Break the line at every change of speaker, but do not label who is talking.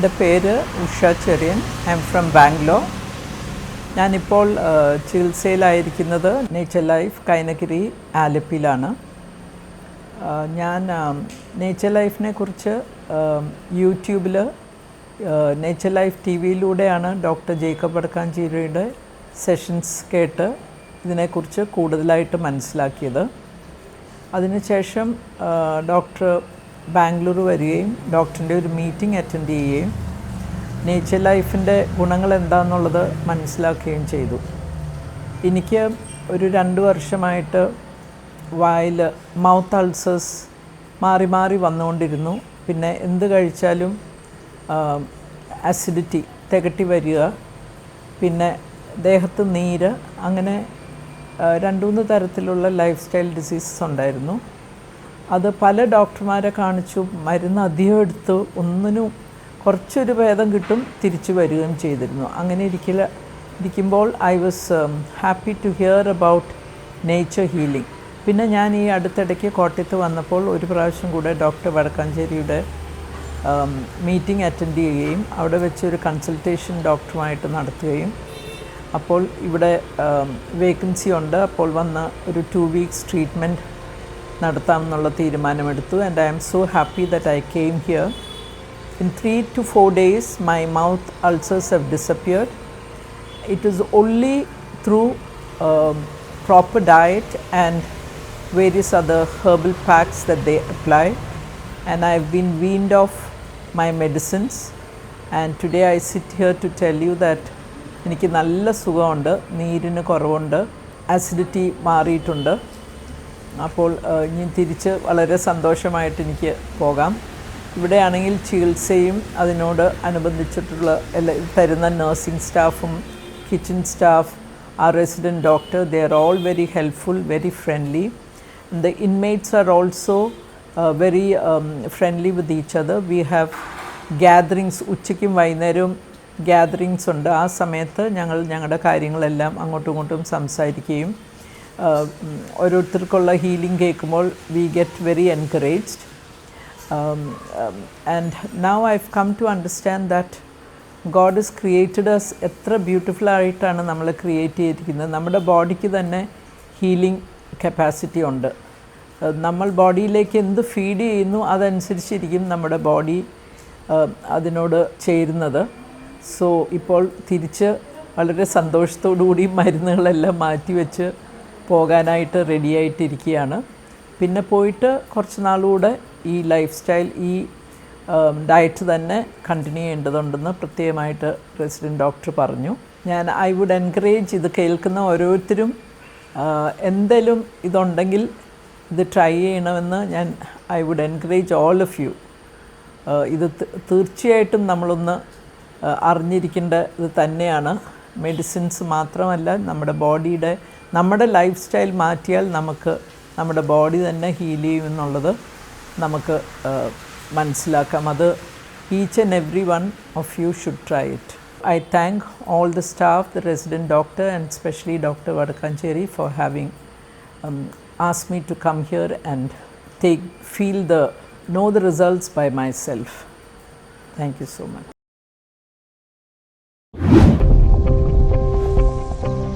എന്റെ പേര് Usha Cherian. I am from Bangalore ഞാനിപ്പോൾ ചികിത്സയിലായിരിക്കുന്നത് നേച്ചർ ലൈഫ് കൈനഗിരി ആലപ്പിയിലാണ്. ഞാൻ നേച്ചർ ലൈഫിനെ കുറിച്ച് യൂട്യൂബിൽ നേച്ചർ ലൈഫ് ടി വിയിലൂടെയാണ് ഡോക്ടർ ജേക്കബ് അടക്കാഞ്ചീരയുടെ സെഷൻസ് കേട്ട് ഇതിനെക്കുറിച്ച് കൂടുതലായിട്ട് മനസ്സിലാക്കിയത്. അതിനുശേഷം ഡോക്ടർ ബാംഗ്ലൂർ വരികയും ഡോക്ടറിന്റെ ഒരു മീറ്റിംഗ് അറ്റൻഡ് ചെയ്യുകയും നേച്ചർ ലൈഫിന്റെ ഗുണങ്ങൾ എന്താണെന്നുള്ളത് മനസ്സിലാക്കുകയും ചെയ്തു. എനിക്ക് ഒരു രണ്ട് വർഷമായിട്ട് വായിൽ മൗത്ത് അൾസേഴ്സ് മാറി മാറി വന്നുകൊണ്ടിരുന്നു. പിന്നെ എന്ത് കഴിച്ചാലും അസിഡിറ്റി തികട്ടി വരിക പിന്നെ ദേഹത്ത് നീര് അങ്ങനെ രണ്ട് മൂന്ന് തരത്തിലുള്ള ലൈഫ് സ്റ്റൈൽ ഡിസീസസ് ഉണ്ടായിരുന്നു. അത് പല ഡോക്ടർമാരെ കാണിച്ചു മരുന്ന് അധികം എടുത്തു ഒന്നിനും കുറച്ചൊരു ഭേദം കിട്ടും തിരിച്ചു വരികയും ചെയ്തിരുന്നു. അങ്ങനെ ഇരിക്കൽ ഇരിക്കുമ്പോൾ I was happy to hear about nature healing പിന്നെ ഞാൻ ഈ അടുത്തിടയ്ക്ക് കോട്ടയത്ത് വന്നപ്പോൾ ഒരു പ്രാവശ്യം കൂടെ ഡോക്ടർ വടക്കാഞ്ചേരിയുടെ മീറ്റിംഗ് അറ്റൻഡ് ചെയ്യുകയും അവിടെ വെച്ച് ഒരു കൺസൾട്ടേഷൻ ഡോക്ടറുമായിട്ട് നടത്തുകയും. അപ്പോൾ ഇവിടെ വേക്കൻസി ഉണ്ട്. അപ്പോൾ വന്ന് ഒരു ടു വീക്സ് ട്രീറ്റ്മെന്റ് നടത്താം എന്നുള്ള തീരുമാനമെടുത്തു and I am so happy that I came here in three two four days my mouth ulcers have disappeared it is only through proper diet and various other herbal facts the apply and I have been weaned off my medicines and today I sit here to tell you that എനിക്ക് നല്ല സുഖമുണ്ട് നീരിന് കുറവുണ്ട് acidity മാറിയിട്ടുണ്ട്. അപ്പോൾ ഇനി തിരിച്ച് വളരെ സന്തോഷമായിട്ട് എനിക്ക് പോകാം. ഇവിടെയാണെങ്കിൽ ചികിത്സയും അതിനോട് അനുബന്ധിച്ചിട്ടുള്ള എല്ലാ തരുന്ന നഴ്സിംഗ് സ്റ്റാഫും കിച്ചൺ സ്റ്റാഫ് ആ resident doctor they are all very helpful very friendly the inmates are also very friendly with each other we have gatherings ഉച്ചയ്ക്കും വൈകുന്നേരവും ഗ്യാദറിങ്സ് ഉണ്ട്. ആ സമയത്ത് ഞങ്ങൾ ഞങ്ങളുടെ കാര്യങ്ങളെല്ലാം അങ്ങോട്ടും ഇങ്ങോട്ടും സംസാരിക്കുകയും ഓരോരുത്തർക്കുള്ള ഹീലിംഗ് കേൾക്കുമ്പോൾ we get very encouraged and now I come to understand that God is created us എത്ര ബ്യൂട്ടിഫുൾ ആയിട്ടാണ് നമ്മൾ ക്രിയേറ്റ് ചെയ്തിരിക്കുന്നത്. നമ്മുടെ ബോഡിക്ക് തന്നെ ഹീലിംഗ് കപ്പാസിറ്റി ഉണ്ട്. നമ്മൾ ബോഡിയിലേക്ക് എന്ത് ഫീഡ് ചെയ്യുന്നു അതനുസരിച്ചിരിക്കും നമ്മുടെ ബോഡി അതിനോട് ചേരുന്നത്. സോ ഇപ്പോൾ തിരിച്ച് വളരെ സന്തോഷത്തോടു കൂടി മരുന്നുകളെല്ലാം മാറ്റിവെച്ച് പോകാനായിട്ട് റെഡി ആയിട്ടിരിക്കുകയാണ് പിന്നെ പോയിട്ട് കുറച്ച് നാളുകൂടെ ഈ ലൈഫ് സ്റ്റൈൽ ഈ ഡയറ്റ് തന്നെ കണ്ടിന്യൂ ചെയ്യേണ്ടതുണ്ടെന്ന് പ്രത്യേകമായിട്ട് റെസിഡന്റ് ഡോക്ടർ പറഞ്ഞു. ഞാൻ ഐ വുഡ് എൻകറേജ് ഇത് കേൾക്കുന്ന ഓരോരുത്തരും എന്തെങ്കിലും ഇതുണ്ടെങ്കിൽ ഇത് ട്രൈ ചെയ്യണമെന്ന് ഞാൻ I would encourage all of you. ഇത് തീർച്ചയായിട്ടും നമ്മളൊന്ന് അറിഞ്ഞിരിക്കേണ്ട ഇത് തന്നെയാണ്. മെഡിസിൻസ് മാത്രമല്ല നമ്മുടെ ബോഡിയുടെ നമ്മുടെ ലൈഫ് സ്റ്റൈൽ മാറ്റിയാൽ നമുക്ക് നമ്മുടെ ബോഡി തന്നെ ഹീൽ ചെയ്യും എന്നുള്ളത് നമുക്ക് മനസ്സിലാക്കാം അത് each and every one of you should try it I thank all the staff the resident doctor and specially doctor Vadakkanchery for having as me to come here and take feel the the know the results by myself. Thank you so much.